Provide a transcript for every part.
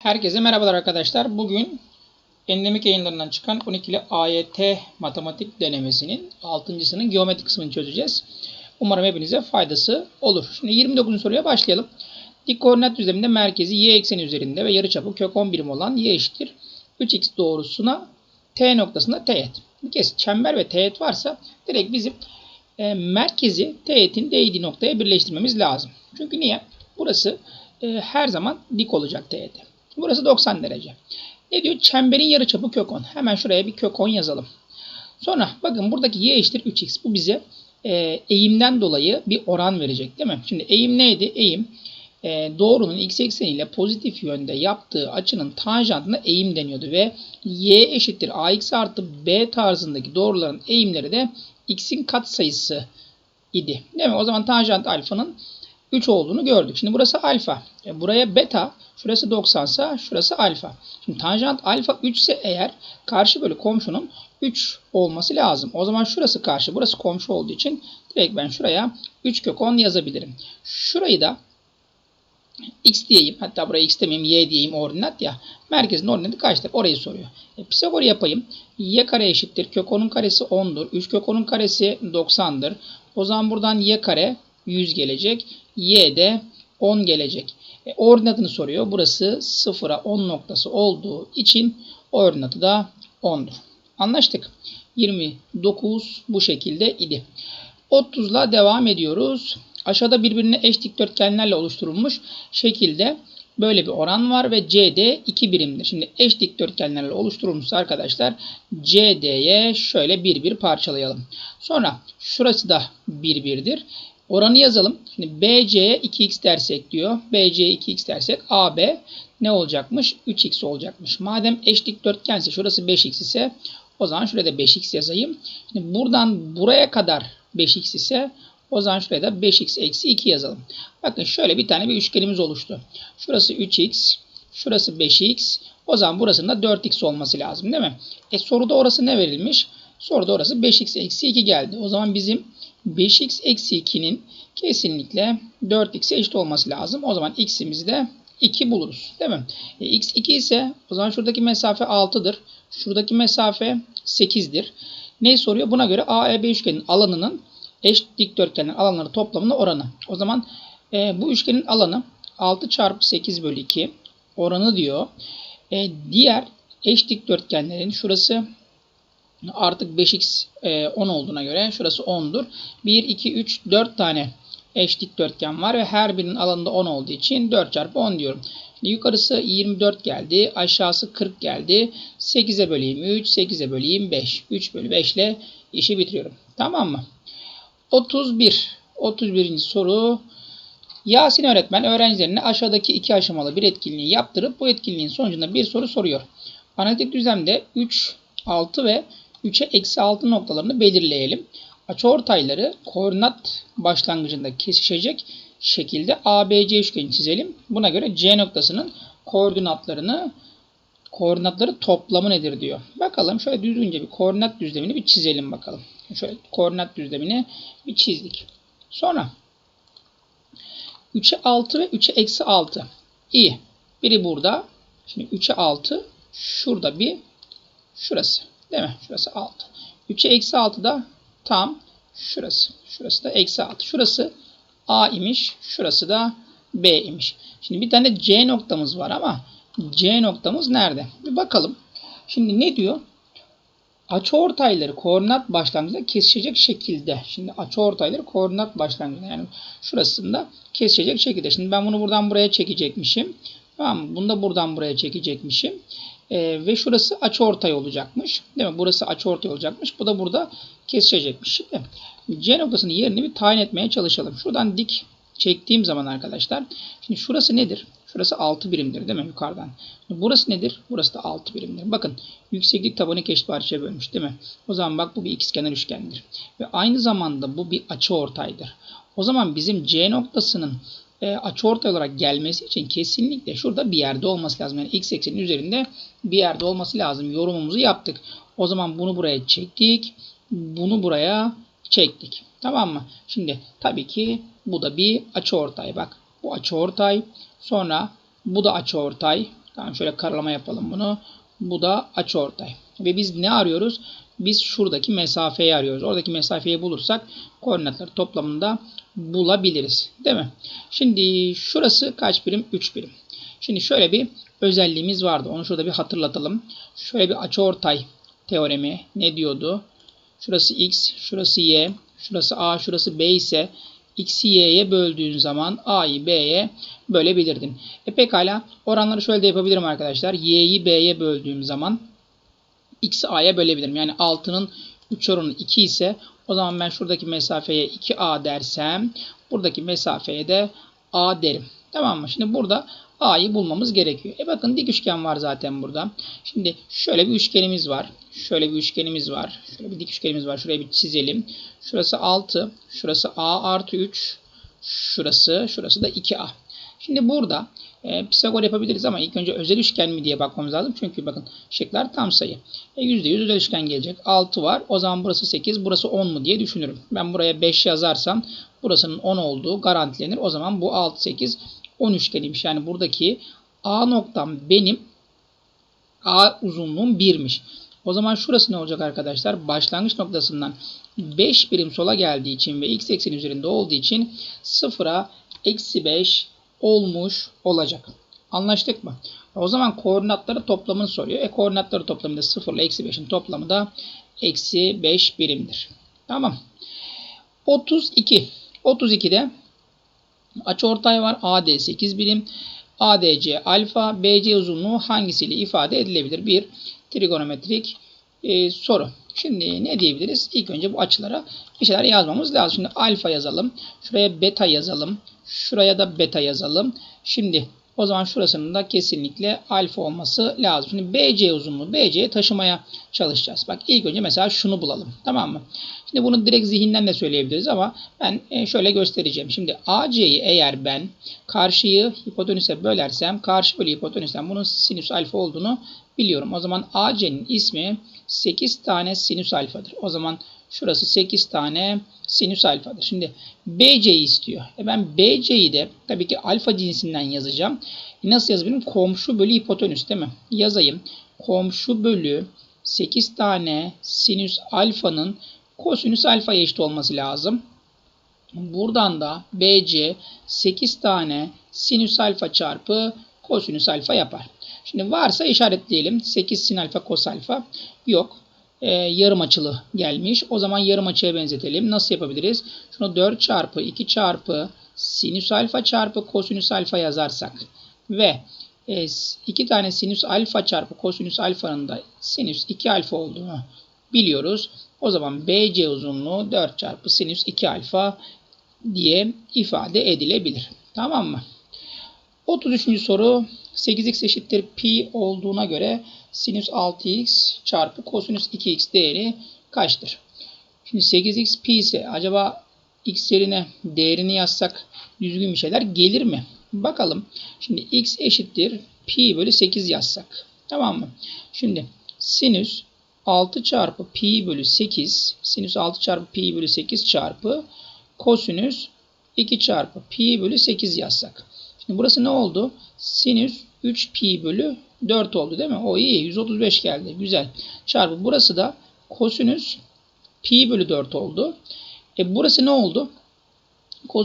Herkese merhabalar arkadaşlar. Bugün endemik yayınlarından çıkan 12'li AYT matematik denemesinin 6.sının geometri kısmını çözeceğiz. Umarım hepinize faydası olur. Şimdi 29. soruya başlayalım. Dik koordinat düzleminde merkezi y ekseni üzerinde ve yarıçapı kök 10 birim olan y eşittir 3x doğrusuna t noktasında teğet. Bir kez çember ve teğet varsa direkt bizim e, merkezi teğetin değdiği noktaya birleştirmemiz lazım. Çünkü niye? Burası e, her zaman dik olacak teğete. Burası 90 derece. Ne diyor? Çemberin yarıçapı kök 10. Hemen şuraya bir kök 10 yazalım. Sonra bakın buradaki y eşittir 3x. Bu bize e, eğimden dolayı bir oran verecek değil mi? Şimdi eğim neydi? Eğim e, doğrunun x ekseniyle pozitif yönde yaptığı açının tanjantına eğim deniyordu ve y eşittir ax artı b tarzındaki doğruların eğimleri de x'in katsayısı idi. Değil mi? O zaman tanjant alfanın 3 olduğunu gördük. Şimdi burası alfa. E, buraya beta. Şurası 90 ise şurası alfa. Şimdi tanjant alfa 3 ise eğer karşı bölü komşunun 3 olması lazım. O zaman şurası karşı burası komşu olduğu için direkt ben şuraya 3 kök 10 yazabilirim. Şurayı da x diyeyim. Hatta buraya x demeyeyim y diyeyim ordinat ya. Merkezin ordinatı kaçtır? Orayı soruyor. E, Pisagor yapayım. y kare eşittir. Kök 10'un karesi 10'dur. 3 kök 10'un karesi 90'dır. O zaman buradan y kare 100 gelecek. y de 10 gelecek. E, ordinatını soruyor. Burası 0'a 10 noktası olduğu için ordinatı da 10'dur. Anlaştık. 29 bu şekilde idi. 30'la devam ediyoruz. Aşağıda birbirine eş dikdörtgenlerle oluşturulmuş şekilde böyle bir oran var ve CD 2 birimdir. Şimdi eş dikdörtgenlerle oluşturulmuş arkadaşlar CD'ye şöyle bir bir parçalayalım. Sonra şurası da bir birdir. Oranı yazalım. Şimdi BC'ye 2x dersek diyor. BC'ye 2x dersek AB ne olacakmış? 3x olacakmış. Madem eş dikdörtgense şurası 5x ise o zaman şuraya da 5x yazayım. Şimdi buradan buraya kadar 5x ise o zaman şuraya da 5x eksi 2 yazalım. Bakın şöyle bir tane bir üçgenimiz oluştu. Şurası 3x, şurası 5x. O zaman burasının da 4x olması lazım değil mi? E soruda orası ne verilmiş? Soruda orası 5x eksi 2 geldi. O zaman bizim 5x eksi 2'nin kesinlikle 4x'e eşit olması lazım. O zaman x'imizi de 2 buluruz. Değil mi? E, x 2 ise o zaman şuradaki mesafe 6'dır. Şuradaki mesafe 8'dir. Ne soruyor? Buna göre AEB üçgenin alanının eş dikdörtgenlerin alanları toplamının oranı. O zaman e, bu üçgenin alanı 6 çarpı 8 bölü 2 oranı diyor. E, diğer eş dikdörtgenlerin şurası artık 5x e, 10 olduğuna göre şurası 10'dur. 1, 2, 3, 4 tane eş dikdörtgen var ve her birinin alanında 10 olduğu için 4 çarpı 10 diyorum. Yukarısı 24 geldi. Aşağısı 40 geldi. 8'e böleyim 3, 8'e böleyim 5. 3 bölü 5 ile işi bitiriyorum. Tamam mı? 31. 31. soru. Yasin öğretmen öğrencilerine aşağıdaki iki aşamalı bir etkinliği yaptırıp bu etkinliğin sonucunda bir soru soruyor. Analitik düzlemde 3, 6 ve 3'e eksi 6 noktalarını belirleyelim. Açıortayları koordinat başlangıcında kesişecek şekilde ABC üçgeni çizelim. Buna göre C noktasının koordinatlarını koordinatları toplamı nedir diyor. Bakalım şöyle düzgünce bir koordinat düzlemini bir çizelim bakalım. Şöyle koordinat düzlemini bir çizdik. Sonra 3'e 6 ve 3'e eksi 6. İyi. Biri burada. Şimdi 3'e 6. Şurada bir. Şurası. Değil mi? Şurası 6. 3'e eksi 6 da tam şurası. Şurası da eksi 6. Şurası A imiş. Şurası da B imiş. Şimdi bir tane C noktamız var ama C noktamız nerede? Bir bakalım. Şimdi ne diyor? Açıortayları koordinat başlangıcında kesişecek şekilde. Şimdi açıortayları koordinat başlangıcında yani şurasında kesişecek şekilde. Şimdi ben bunu buradan buraya çekecekmişim. Tamam mı? Bunu da buradan buraya çekecekmişim. Ee, ve şurası açıortay olacakmış. Değil mi? Burası açıortay olacakmış. Bu da burada kesişecekmiş. Şimdi C noktasının yerini bir tayin etmeye çalışalım. Şuradan dik çektiğim zaman arkadaşlar. Şimdi şurası nedir? Şurası 6 birimdir değil mi yukarıdan? Burası nedir? Burası da 6 birimdir. Bakın yükseklik tabanı eşit parçaya bölmüş değil mi? O zaman bak bu bir ikizkenar üçgendir. Ve aynı zamanda bu bir açı ortaydır. O zaman bizim C noktasının e, açıortay olarak gelmesi için kesinlikle şurada bir yerde olması lazım. Yani x eksenin üzerinde bir yerde olması lazım. Yorumumuzu yaptık. O zaman bunu buraya çektik. Bunu buraya çektik. Tamam mı? Şimdi tabii ki bu da bir açıortay. Bak bu açıortay. Sonra bu da açıortay. Tamam şöyle karalama yapalım bunu. Bu da açıortay. Ve biz ne arıyoruz? Biz şuradaki mesafeyi arıyoruz. Oradaki mesafeyi bulursak koordinatları toplamında bulabiliriz. Değil mi? Şimdi şurası kaç birim? 3 birim. Şimdi şöyle bir özelliğimiz vardı. Onu şurada bir hatırlatalım. Şöyle bir açıortay teoremi ne diyordu? Şurası x, şurası y, şurası a, şurası b ise x'i y'ye böldüğün zaman a'yı b'ye bölebilirdin. E pekala oranları şöyle de yapabilirim arkadaşlar. y'yi b'ye böldüğüm zaman x'i a'ya bölebilirim. Yani 6'nın 3 oranı 2 ise o zaman ben şuradaki mesafeye 2a dersem buradaki mesafeye de a derim. Tamam mı? Şimdi burada a'yı bulmamız gerekiyor. E bakın dik üçgen var zaten burada. Şimdi şöyle bir üçgenimiz var. Şöyle bir üçgenimiz var. Şöyle bir dik üçgenimiz var. Şurayı bir çizelim. Şurası 6. Şurası a artı 3. Şurası. Şurası da 2a. Şimdi burada e, Pisagor yapabiliriz ama ilk önce özel üçgen mi diye bakmamız lazım. Çünkü bakın şıklar tam sayı. E, %100 özel üçgen gelecek. 6 var. O zaman burası 8, burası 10 mu diye düşünürüm. Ben buraya 5 yazarsam burasının 10 olduğu garantilenir. O zaman bu 6, 8, 10 üçgeniymiş. Yani buradaki A noktam benim A uzunluğum 1'miş. O zaman şurası ne olacak arkadaşlar? Başlangıç noktasından 5 birim sola geldiği için ve x eksen üzerinde olduğu için 0'a eksi 5 olmuş olacak. Anlaştık mı? O zaman koordinatları toplamını soruyor. E koordinatları toplamında 0 ile eksi 5'in toplamı da eksi 5 birimdir. Tamam. 32. 32'de açıortay var. AD 8 birim. ADC alfa, BC uzunluğu hangisiyle ifade edilebilir? Bir trigonometrik e, soru. Şimdi ne diyebiliriz? İlk önce bu açılara bir şeyler yazmamız lazım. Şimdi alfa yazalım. Şuraya beta yazalım. Şuraya da beta yazalım. Şimdi o zaman şurasının da kesinlikle alfa olması lazım. Şimdi BC uzunluğu BC'ye taşımaya çalışacağız. Bak ilk önce mesela şunu bulalım. Tamam mı? Şimdi bunu direkt zihinden de söyleyebiliriz ama ben e, şöyle göstereceğim. Şimdi AC'yi eğer ben karşıyı hipotenüse bölersem karşı bölü hipotenüsten bunun sinüs alfa olduğunu biliyorum. O zaman AC'nin ismi 8 tane sinüs alfadır. O zaman şurası 8 tane sinüs alfadır. Şimdi BC'yi istiyor. E ben BC'yi de tabii ki alfa cinsinden yazacağım. Nasıl yazabilirim? Komşu bölü hipotenüs değil mi? Yazayım. Komşu bölü 8 tane sinüs alfanın kosinüs alfaya eşit olması lazım. Buradan da BC 8 tane sinüs alfa çarpı kosinüs alfa yapar. Şimdi varsa işaretleyelim. 8 sin alfa kos alfa. Yok. Ee, yarım açılı gelmiş. O zaman yarım açıya benzetelim. Nasıl yapabiliriz? Şunu 4 çarpı 2 çarpı sinüs alfa çarpı kosinüs alfa yazarsak ve e, 2 tane sinüs alfa çarpı kosinüs alfanın da sinüs 2 alfa olduğunu biliyoruz. O zaman BC uzunluğu 4 çarpı sinüs 2 alfa diye ifade edilebilir. Tamam mı? 33. soru 8x eşittir pi olduğuna göre sinüs 6x çarpı kosinüs 2x değeri kaçtır? Şimdi 8x pi ise acaba x yerine değerini yazsak düzgün bir şeyler gelir mi? Bakalım. Şimdi x eşittir pi bölü 8 yazsak. Tamam mı? Şimdi sinüs 6 çarpı pi bölü 8 sinüs 6 çarpı pi bölü 8 çarpı kosinüs 2 çarpı pi bölü 8 yazsak. Şimdi burası ne oldu? Sinüs 3 pi bölü 4 oldu değil mi? O iyi. 135 geldi. Güzel. Çarpı burası da kosinüs pi bölü 4 oldu. E burası ne oldu?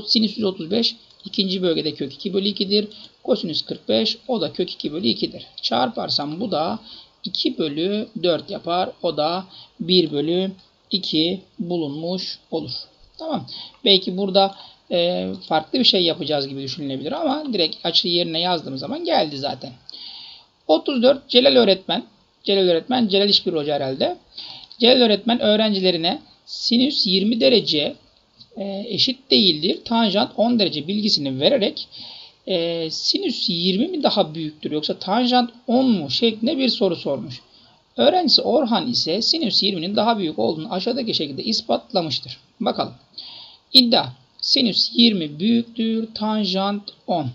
Sinüs 135 ikinci bölgede kök 2 bölü 2'dir. Kosinüs 45 o da kök 2 bölü 2'dir. Çarparsam bu da 2 bölü 4 yapar. O da 1 bölü 2 bulunmuş olur. Tamam. Belki burada e, farklı bir şey yapacağız gibi düşünülebilir ama direkt açı yerine yazdığım zaman geldi zaten. 34 Celal öğretmen. Celal öğretmen Celal İşbir Hoca herhalde. Celal öğretmen öğrencilerine sinüs 20 derece e, eşit değildir. Tanjant 10 derece bilgisini vererek e, sinüs 20 mi daha büyüktür yoksa tanjant 10 mu şeklinde bir soru sormuş. Öğrencisi Orhan ise sinüs 20'nin daha büyük olduğunu aşağıdaki şekilde ispatlamıştır. Bakalım. İddia. Sinüs 20 büyüktür, tanjant 10.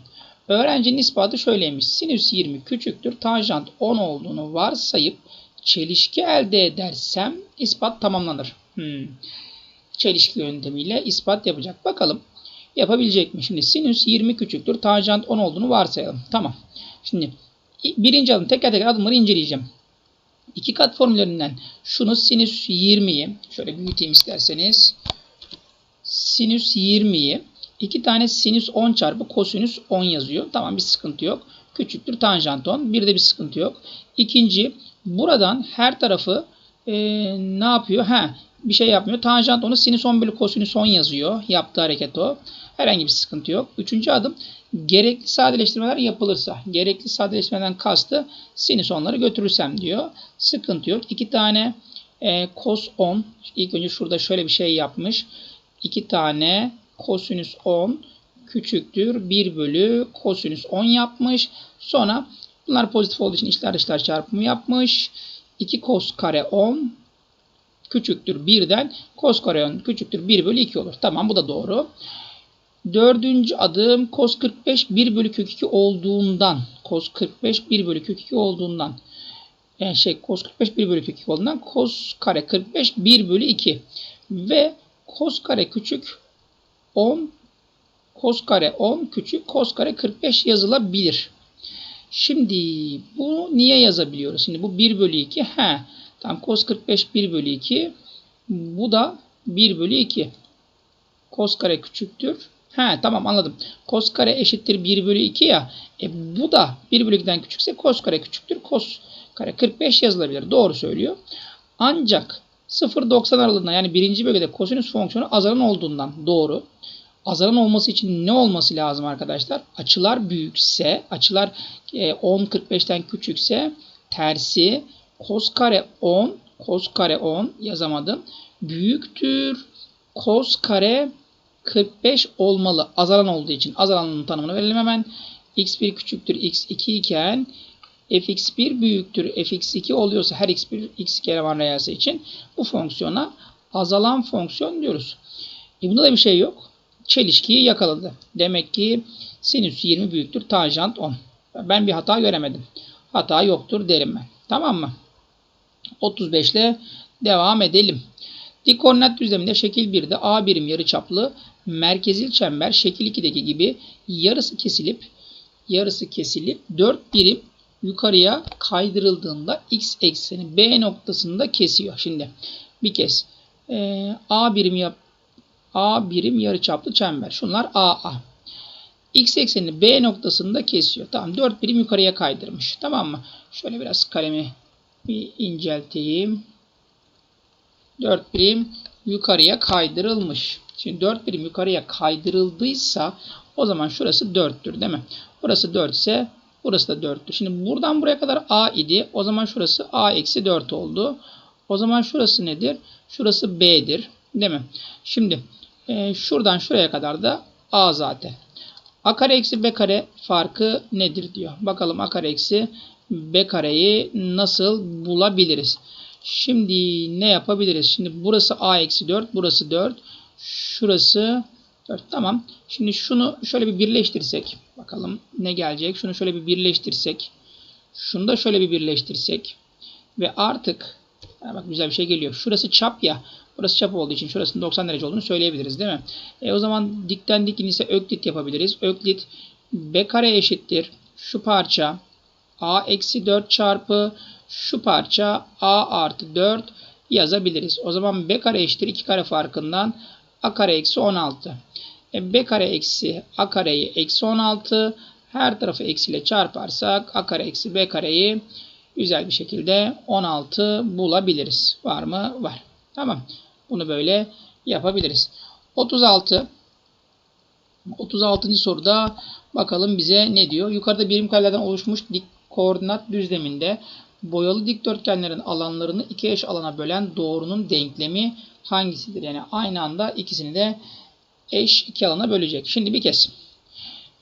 Öğrencinin ispatı şöyleymiş. Sinüs 20 küçüktür, tanjant 10 olduğunu varsayıp çelişki elde edersem ispat tamamlanır. Hmm. Çelişki yöntemiyle ispat yapacak. Bakalım yapabilecek mi? Şimdi sinüs 20 küçüktür, tanjant 10 olduğunu varsayalım. Tamam. Şimdi birinci adım teker teker adımları inceleyeceğim. İki kat formüllerinden şunu sinüs 20'yi şöyle büyüteyim isterseniz. Sinüs 20'yi iki tane sinüs 10 çarpı kosinüs 10 yazıyor. Tamam bir sıkıntı yok. Küçüktür tanjant 10. Bir de bir sıkıntı yok. İkinci buradan her tarafı e, ne yapıyor? Ha bir şey yapmıyor. Tanjant onu sinüs 10 bölü kosinüs 10 yazıyor. Yaptığı hareket o. Herhangi bir sıkıntı yok. Üçüncü adım gerekli sadeleştirmeler yapılırsa. Gerekli sadeleştirmeden kastı sinüs 10'ları götürürsem diyor. Sıkıntı yok. İki tane e, cos 10. İlk önce şurada şöyle bir şey yapmış. İki tane kosinüs 10 küçüktür 1 bölü kosinüs 10 yapmış. Sonra bunlar pozitif olduğu için içler dışlar çarpımı yapmış. 2 kos kare 10 küçüktür 1'den cos kare 10 küçüktür 1 bölü 2 olur. Tamam bu da doğru. Dördüncü adım cos 45 1 bölü kök 2 olduğundan cos 45 1 bölü kök 2 olduğundan yani şey cos 45 1 bölü kök 2 olduğundan cos kare 45 1 bölü 2 ve cos kare küçük 10 cos kare 10 küçük cos kare 45 yazılabilir. Şimdi bu niye yazabiliyoruz? Şimdi bu 1 bölü 2. He. Tam cos 45 1 bölü 2. Bu da 1 bölü 2. Cos kare küçüktür. He tamam anladım. Cos kare eşittir 1 bölü 2 ya. E, bu da 1 bölü 2'den küçükse cos kare küçüktür. Cos kare 45 yazılabilir. Doğru söylüyor. Ancak 0-90 aralığında yani birinci bölgede kosinüs fonksiyonu azalan olduğundan doğru. Azalan olması için ne olması lazım arkadaşlar? Açılar büyükse, açılar 10-45'ten küçükse tersi cos kare 10, cos kare 10 yazamadım. Büyüktür cos kare 45 olmalı. Azalan olduğu için azalanın tanımını verelim hemen. x1 küçüktür x2 iken fx1 büyüktür fx2 oluyorsa her x1 x2 eleman reyası için bu fonksiyona azalan fonksiyon diyoruz. E bunda da bir şey yok. Çelişkiyi yakaladı. Demek ki sinüs 20 büyüktür tanjant 10. Ben bir hata göremedim. Hata yoktur derim ben. Tamam mı? 35 ile devam edelim. Dik koordinat düzleminde şekil 1'de A birim yarıçaplı merkezil çember şekil 2'deki gibi yarısı kesilip yarısı kesilip 4 birim yukarıya kaydırıldığında x ekseni B noktasında kesiyor. Şimdi bir kez e, A birim yap A birim yarıçaplı çember. Şunlar AA. X eksenini B noktasında kesiyor. Tamam 4 birim yukarıya kaydırmış. Tamam mı? Şöyle biraz kalemi bir incelteyim. 4 birim yukarıya kaydırılmış. Şimdi 4 birim yukarıya kaydırıldıysa o zaman şurası 4'tür değil mi? Burası 4 ise burası da 4'tür. Şimdi buradan buraya kadar A idi. O zaman şurası A eksi 4 oldu. O zaman şurası nedir? Şurası B'dir. Değil mi? Şimdi e, şuradan şuraya kadar da A zaten. A kare eksi B kare farkı nedir diyor. Bakalım A kare eksi B kareyi nasıl bulabiliriz? Şimdi ne yapabiliriz? Şimdi burası A eksi 4. Burası 4. Şurası 4. Tamam. Şimdi şunu şöyle bir birleştirsek. Bakalım ne gelecek. Şunu şöyle bir birleştirsek. Şunu da şöyle bir birleştirsek. Ve artık bak güzel bir şey geliyor. Şurası çap ya. Burası çap olduğu için şurasının 90 derece olduğunu söyleyebiliriz değil mi? E o zaman dikten dik ise öklit yapabiliriz. Öklit b kare eşittir. Şu parça a eksi 4 çarpı şu parça a artı 4 yazabiliriz. O zaman b kare eşittir 2 kare farkından a kare eksi 16. E, b kare eksi a kareyi eksi 16 her tarafı eksiyle çarparsak a kare eksi b kareyi güzel bir şekilde 16 bulabiliriz. Var mı? Var. Tamam. Bunu böyle yapabiliriz. 36 36. soruda bakalım bize ne diyor? Yukarıda birim karelerden oluşmuş dik koordinat düzleminde boyalı dikdörtgenlerin alanlarını iki eş alana bölen doğrunun denklemi hangisidir? Yani aynı anda ikisini de eş iki alana bölecek. Şimdi bir kez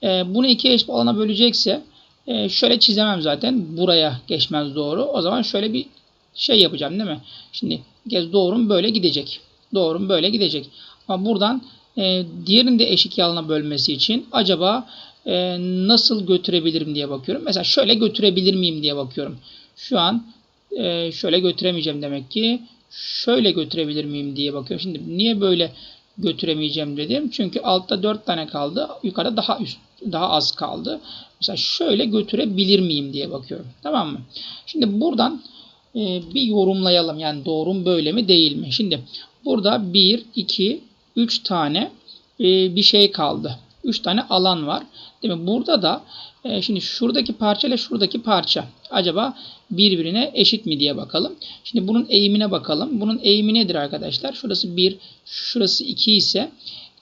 e, bunu iki eş alana bölecekse e, şöyle çizemem zaten. Buraya geçmez doğru. O zaman şöyle bir şey yapacağım değil mi? Şimdi bir kez doğrum böyle gidecek. Doğrum böyle gidecek. Ama buradan e, diğerini de eş iki alana bölmesi için acaba e, nasıl götürebilirim diye bakıyorum. Mesela şöyle götürebilir miyim diye bakıyorum. Şu an e, şöyle götüremeyeceğim demek ki. Şöyle götürebilir miyim diye bakıyorum. Şimdi niye böyle götüremeyeceğim dedim. Çünkü altta 4 tane kaldı. Yukarıda daha üst daha az kaldı. Mesela şöyle götürebilir miyim diye bakıyorum. Tamam mı? Şimdi buradan e, bir yorumlayalım. Yani doğru mu böyle mi değil mi? Şimdi burada 1, 2, 3 tane e, bir şey kaldı. 3 tane alan var. Değil mi? Burada da e, şimdi şuradaki parça ile şuradaki parça acaba birbirine eşit mi diye bakalım. Şimdi bunun eğimine bakalım. Bunun eğimi nedir arkadaşlar? Şurası 1, şurası 2 ise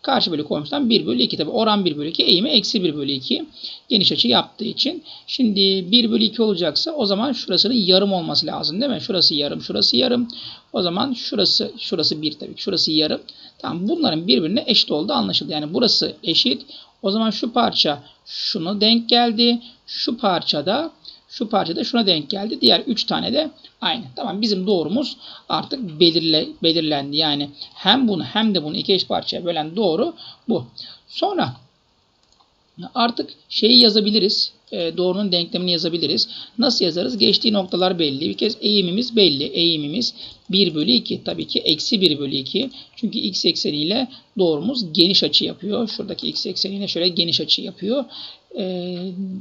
karşı bölü komşudan 1 bölü 2. Tabi oran 1 bölü 2 eğimi eksi 1 bölü 2. Geniş açı yaptığı için. Şimdi 1 bölü 2 olacaksa o zaman şurasının yarım olması lazım değil mi? Şurası yarım, şurası yarım. O zaman şurası, şurası 1 tabii ki. Şurası yarım. Tamam bunların birbirine eşit olduğu anlaşıldı. Yani burası eşit. O zaman şu parça şunu denk geldi. Şu parçada şu parçada şuna denk geldi. Diğer 3 tane de aynı. Tamam bizim doğrumuz artık belirle, belirlendi. Yani hem bunu hem de bunu iki eş parçaya bölen doğru bu. Sonra artık şeyi yazabiliriz. E, doğrunun denklemini yazabiliriz. Nasıl yazarız? Geçtiği noktalar belli. Bir kez eğimimiz belli. Eğimimiz 1 bölü 2. Tabii ki eksi 1 bölü 2. Çünkü x ekseniyle doğrumuz geniş açı yapıyor. Şuradaki x ekseniyle şöyle geniş açı yapıyor e,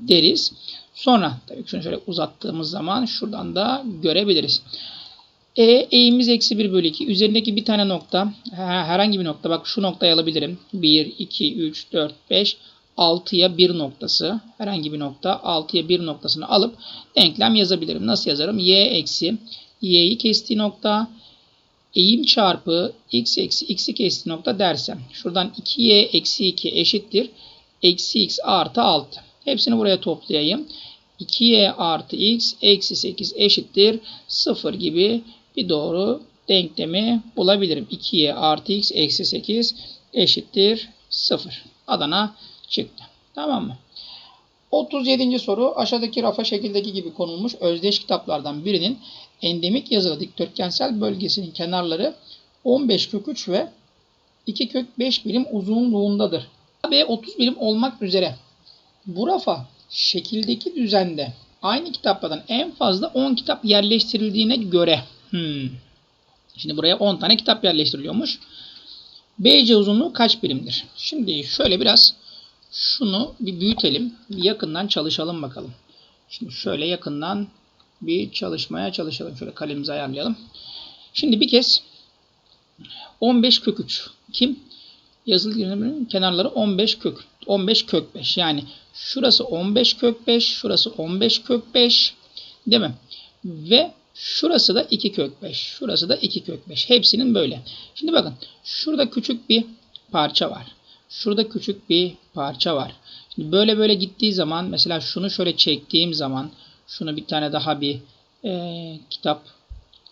deriz. Sonra tabii ki şunu şöyle uzattığımız zaman şuradan da görebiliriz. E eğimimiz eksi 1 bölü 2. Üzerindeki bir tane nokta herhangi bir nokta. Bak şu noktayı alabilirim. 1, 2, 3, 4, 5, 6'ya 1 noktası. Herhangi bir nokta 6'ya 1 noktasını alıp denklem yazabilirim. Nasıl yazarım? y eksi y'yi kestiği nokta eğim çarpı x eksi x'i kestiği nokta dersem. Şuradan 2y eksi 2 eşittir. Eksi x artı 6. Hepsini buraya toplayayım. 2y artı x eksi 8 eşittir 0 gibi bir doğru denklemi bulabilirim. 2y artı x eksi 8 eşittir 0. Adana çıktı. Tamam mı? 37. soru aşağıdaki rafa şekildeki gibi konulmuş özdeş kitaplardan birinin endemik yazılı dikdörtgensel bölgesinin kenarları 15 kök 3 ve 2 kök 5 birim uzunluğundadır. B 30 birim olmak üzere bu rafa şekildeki düzende aynı kitaplardan en fazla 10 kitap yerleştirildiğine göre hmm. şimdi buraya 10 tane kitap yerleştiriliyormuş. BC uzunluğu kaç birimdir? Şimdi şöyle biraz şunu bir büyütelim. Yakından çalışalım bakalım. Şimdi şöyle yakından bir çalışmaya çalışalım. Şöyle kalemizi ayarlayalım. Şimdi bir kez 15 kök 3. Kim? Yazılı kenarları 15 kök. 15 kök 5. Yani şurası 15 kök 5. Şurası 15 kök 5. Değil mi? Ve şurası da 2 kök 5. Şurası da 2 kök 5. Hepsinin böyle. Şimdi bakın. Şurada küçük bir parça var. Şurada küçük bir parça var. Şimdi böyle böyle gittiği zaman mesela şunu şöyle çektiğim zaman şunu bir tane daha bir e, kitap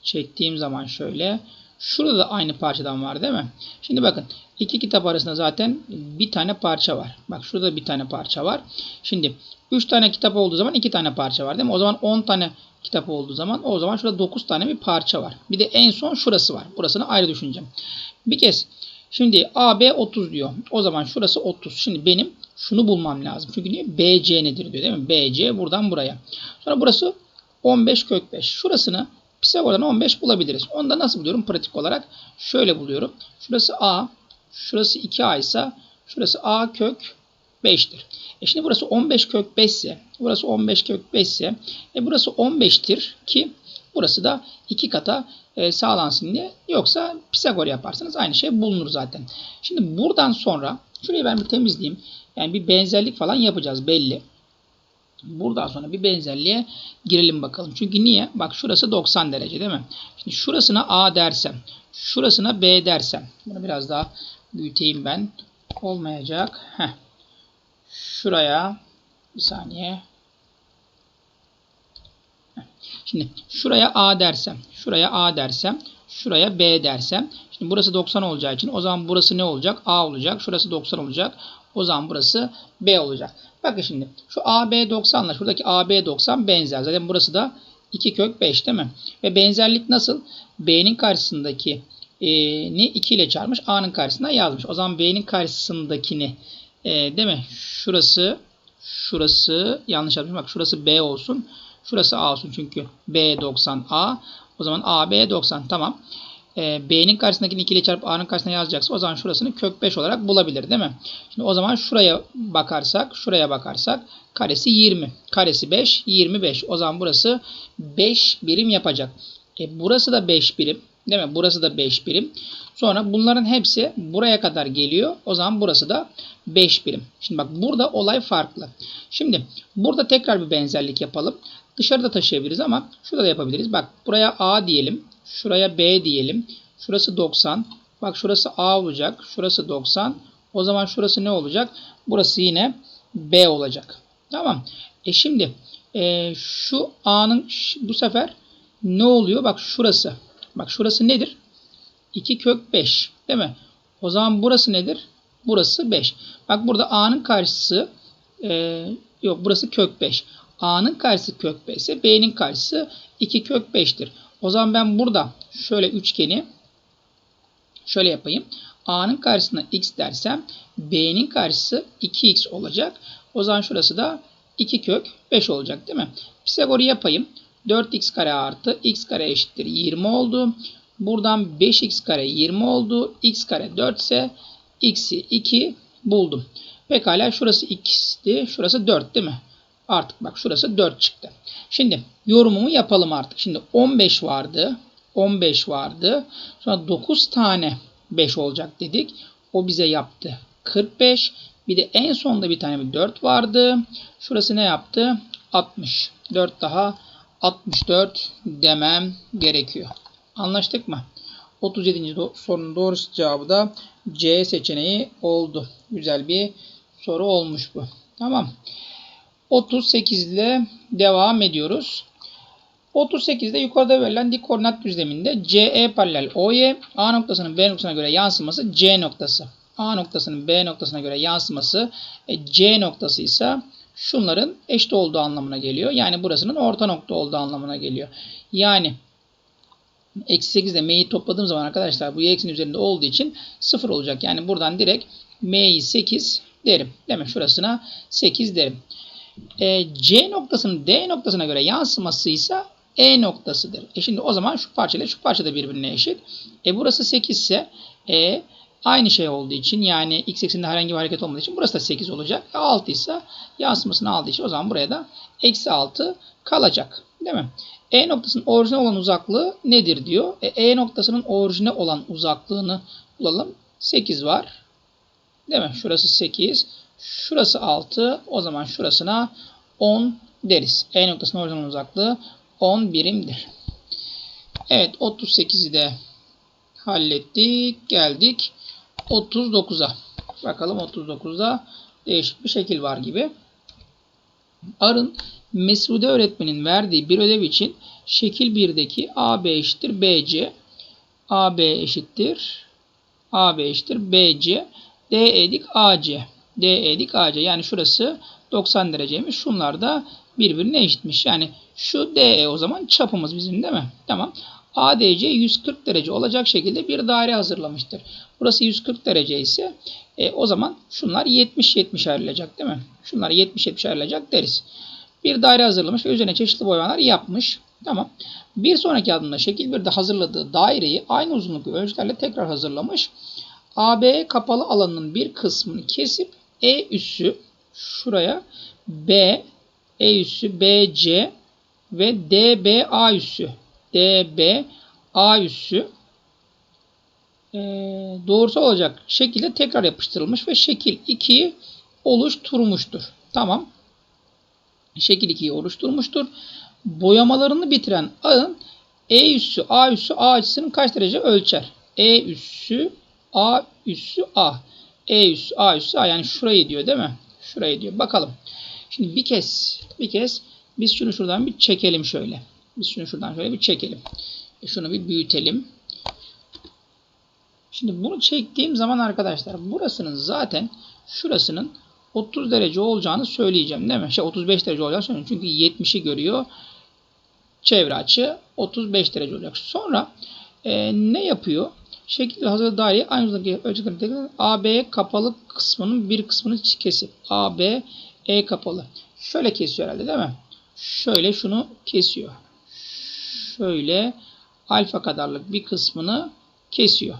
çektiğim zaman şöyle şurada da aynı parçadan var değil mi? Şimdi bakın iki kitap arasında zaten bir tane parça var. Bak şurada bir tane parça var. Şimdi 3 tane kitap olduğu zaman 2 tane parça var değil mi? O zaman 10 tane kitap olduğu zaman o zaman şurada 9 tane bir parça var. Bir de en son şurası var. Burasını ayrı düşüneceğim. Bir kez Şimdi AB 30 diyor. O zaman şurası 30. Şimdi benim şunu bulmam lazım. Çünkü niye? BC nedir diyor değil mi? BC buradan buraya. Sonra burası 15 kök 5. Şurasını Pisagor'dan 15 bulabiliriz. Onu da nasıl buluyorum? Pratik olarak şöyle buluyorum. Şurası A. Şurası 2A ise şurası A kök 5'tir. E şimdi burası 15 kök 5 ise burası 15 kök 5 ise e burası 15'tir ki burası da 2 kata e, sağlansın diye. Yoksa Pisagor yaparsanız aynı şey bulunur zaten. Şimdi buradan sonra şurayı ben bir temizleyeyim. Yani bir benzerlik falan yapacağız belli. Buradan sonra bir benzerliğe girelim bakalım. Çünkü niye? Bak şurası 90 derece değil mi? Şimdi şurasına A dersem, şurasına B dersem. Bunu biraz daha büyüteyim ben. Olmayacak. Heh. Şuraya bir saniye. Şimdi şuraya A dersem, şuraya A dersem, şuraya B dersem. Şimdi burası 90 olacağı için o zaman burası ne olacak? A olacak. Şurası 90 olacak. O zaman burası B olacak. Bakın şimdi şu AB 90 ile şuradaki AB 90 benzer. Zaten burası da 2 kök 5 değil mi? Ve benzerlik nasıl? B'nin karşısındaki e, ni 2 ile çarpmış. A'nın karşısına yazmış. O zaman B'nin karşısındakini e, değil mi? Şurası şurası yanlış yapmışım. Bak şurası B olsun. Şurası A olsun çünkü B 90 A. O zaman AB 90 tamam. e, B'nin karşısındakini 2 ile A'nın karşısına yazacaksa o zaman şurasını kök 5 olarak bulabilir değil mi? Şimdi o zaman şuraya bakarsak, şuraya bakarsak karesi 20. Karesi 5, 25. O zaman burası 5 birim yapacak. E, burası da 5 birim. Değil mi? Burası da 5 birim. Sonra bunların hepsi buraya kadar geliyor. O zaman burası da 5 birim. Şimdi bak burada olay farklı. Şimdi burada tekrar bir benzerlik yapalım. Dışarıda taşıyabiliriz ama şurada da yapabiliriz. Bak buraya A diyelim. Şuraya B diyelim. Şurası 90. Bak şurası A olacak. Şurası 90. O zaman şurası ne olacak? Burası yine B olacak. Tamam. E şimdi e, şu A'nın bu sefer ne oluyor? Bak şurası. Bak şurası nedir? 2 kök 5. Değil mi? O zaman burası nedir? Burası 5. Bak burada A'nın karşısı e, yok burası kök 5. A'nın karşısı kök 5 ise B'nin karşısı 2 kök 5'tir. O zaman ben burada şöyle üçgeni şöyle yapayım. A'nın karşısına x dersem B'nin karşısı 2x olacak. O zaman şurası da 2 kök 5 olacak değil mi? Pisagor'u yapayım. 4x kare artı x kare eşittir 20 oldu. Buradan 5x kare 20 oldu. x kare 4 ise x'i 2 buldum. Pekala şurası x'ti. Şurası 4 değil mi? Artık bak şurası 4 çıktı. Şimdi yorumumu yapalım artık. Şimdi 15 vardı. 15 vardı. Sonra 9 tane 5 olacak dedik. O bize yaptı. 45. Bir de en sonda bir tane bir 4 vardı. Şurası ne yaptı? 60. 4 daha 64 demem gerekiyor. Anlaştık mı? 37. sorunun doğrusu cevabı da C seçeneği oldu. Güzel bir soru olmuş bu. Tamam. 38 ile devam ediyoruz. 38'de yukarıda verilen dik koordinat düzleminde CE paralel OY A noktasının B noktasına göre yansıması C noktası. A noktasının B noktasına göre yansıması e, C noktası ise şunların eşit olduğu anlamına geliyor. Yani burasının orta nokta olduğu anlamına geliyor. Yani eksi 8 ile m'yi topladığım zaman arkadaşlar bu y eksinin üzerinde olduğu için 0 olacak. Yani buradan direkt m'yi 8 derim. Demek şurasına 8 derim. E, C noktasının D noktasına göre yansıması ise E noktasıdır. E şimdi o zaman şu parça ile şu parça da birbirine eşit. E burası 8 ise E aynı şey olduğu için yani x ekseninde herhangi bir hareket olmadığı için burası da 8 olacak. E 6 ise yansımasını aldığı için o zaman buraya da eksi 6 kalacak. Değil mi? E noktasının orijine olan uzaklığı nedir diyor. E, e noktasının orijine olan uzaklığını bulalım. 8 var. Değil mi? Şurası 8. Şurası 6. O zaman şurasına 10 deriz. E noktasının orijine olan uzaklığı 10 birimdir. Evet 38'i de hallettik. Geldik 39'a. Bakalım 39'da değişik bir şekil var gibi. Arın Mesude öğretmenin verdiği bir ödev için şekil 1'deki AB eşittir BC, AB eşittir AB eşittir BC, DE dik AC, DE dik AC. Yani şurası 90 dereceymiş. Şunlar da birbirine eşitmiş. Yani şu DE o zaman çapımız bizim değil mi? Tamam. ADC 140 derece olacak şekilde bir daire hazırlamıştır. Burası 140 derece ise e, o zaman şunlar 70-70 ayrılacak değil mi? Şunlar 70-70 ayrılacak deriz. Bir daire hazırlamış ve üzerine çeşitli boyamalar yapmış. Tamam. Bir sonraki adımda şekil 1'de hazırladığı daireyi aynı uzunluk ölçülerle tekrar hazırlamış. AB kapalı alanının bir kısmını kesip E üssü şuraya B E üssü BC ve DBA üssü DB A üssü e, doğrusu olacak şekilde tekrar yapıştırılmış ve şekil 2'yi oluşturmuştur. Tamam. Şekil 2'yi oluşturmuştur. Boyamalarını bitiren ağın E üssü A üssü A açısının kaç derece ölçer? E üssü A üssü A. E üssü A üssü A yani şurayı diyor değil mi? Şurayı diyor. Bakalım. Şimdi bir kez bir kez biz şunu şuradan bir çekelim şöyle. Biz şunu şuradan şöyle bir çekelim. E, şunu bir büyütelim. Şimdi bunu çektiğim zaman arkadaşlar burasının zaten şurasının 30 derece olacağını söyleyeceğim değil mi? Şey 35 derece olacağını söyleyeceğim. Çünkü 70'i görüyor. Çevre açı 35 derece olacak. Sonra e, ne yapıyor? Şekil hazır daire aynı zamanda ölçeklerinde AB kapalı kısmının bir kısmını kesip AB E kapalı. Şöyle kesiyor herhalde değil mi? Şöyle şunu kesiyor şöyle alfa kadarlık bir kısmını kesiyor.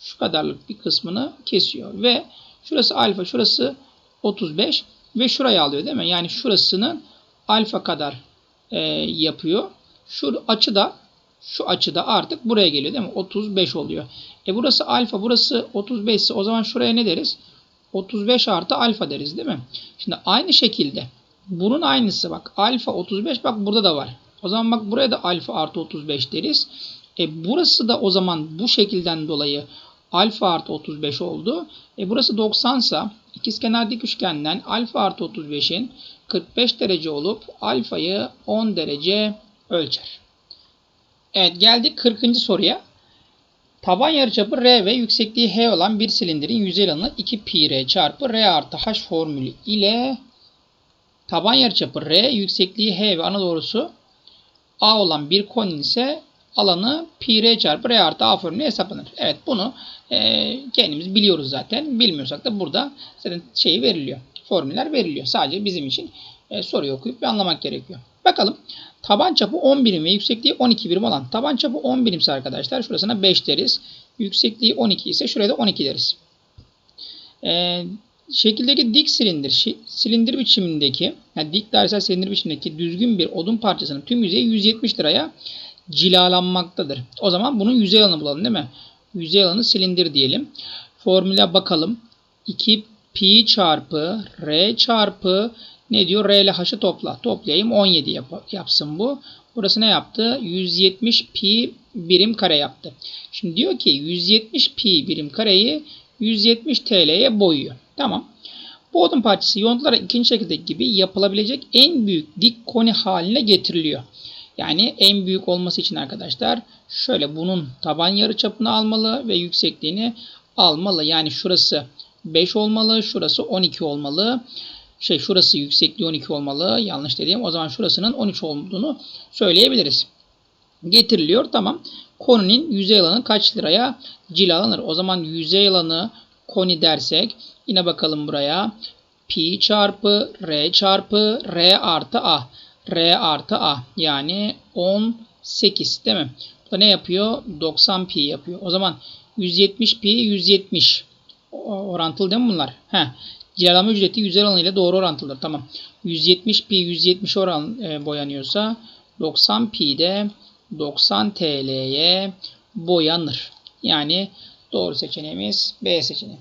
Şu kadarlık bir kısmını kesiyor ve şurası alfa, şurası 35 ve şurayı alıyor değil mi? Yani şurasının alfa kadar e, yapıyor. Şu açı da şu açıda artık buraya geliyor değil mi? 35 oluyor. E burası alfa, burası 35 ise o zaman şuraya ne deriz? 35 artı alfa deriz değil mi? Şimdi aynı şekilde bunun aynısı bak alfa 35 bak burada da var. O zaman bak buraya da alfa artı 35 deriz. E burası da o zaman bu şekilden dolayı alfa artı 35 oldu. E burası 90 ise ikizkenar dik üçgenden alfa artı 35'in 45 derece olup alfayı 10 derece ölçer. Evet geldik 40. soruya. Taban yarıçapı R ve yüksekliği H olan bir silindirin yüzey alanı 2 pi R çarpı R artı H formülü ile taban yarıçapı R, yüksekliği H ve ana doğrusu A olan bir konin ise alanı pi R çarpı R artı A formülü hesaplanır. Evet bunu e, kendimiz biliyoruz zaten. Bilmiyorsak da burada zaten şeyi veriliyor. Formüller veriliyor. Sadece bizim için e, soruyu okuyup bir anlamak gerekiyor. Bakalım. Taban çapı 10 birim ve yüksekliği 12 birim olan taban çapı 10 birimse arkadaşlar şurasına 5 deriz. Yüksekliği 12 ise şuraya da 12 deriz. Ee, şekildeki dik silindir, silindir biçimindeki, yani dik dairesel silindir biçimindeki düzgün bir odun parçasının tüm yüzeyi 170 liraya cilalanmaktadır. O zaman bunun yüzey alanı bulalım değil mi? Yüzey alanı silindir diyelim. Formüle bakalım. 2 pi çarpı r çarpı ne diyor? R ile H'ı topla. Toplayayım 17 yap yapsın bu. Burası ne yaptı? 170 pi birim kare yaptı. Şimdi diyor ki 170 pi birim kareyi 170 TL'ye boyuyor. Tamam. Bu odun parçası yontlara ikinci şekildeki gibi yapılabilecek en büyük dik koni haline getiriliyor. Yani en büyük olması için arkadaşlar şöyle bunun taban yarıçapını almalı ve yüksekliğini almalı. Yani şurası 5 olmalı, şurası 12 olmalı şey şurası yüksekliği 12 olmalı. Yanlış dediğim. O zaman şurasının 13 olduğunu söyleyebiliriz. Getiriliyor. Tamam. Koninin yüzey alanı kaç liraya cilalanır? O zaman yüzey alanı koni dersek yine bakalım buraya. Pi çarpı R çarpı R artı A. R artı A. Yani 18 değil mi? Bu da ne yapıyor? 90 pi yapıyor. O zaman 170 pi 170. Orantılı değil mi bunlar? Heh. Cilalama ücreti yüzey oranı doğru orantılıdır. Tamam. 170 pi 170 oran e, boyanıyorsa 90 pi de 90 TL'ye boyanır. Yani doğru seçeneğimiz B seçeneği.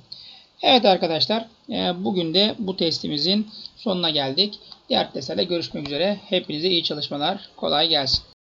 Evet arkadaşlar e, bugün de bu testimizin sonuna geldik. Diğer testlerde görüşmek üzere. Hepinize iyi çalışmalar. Kolay gelsin.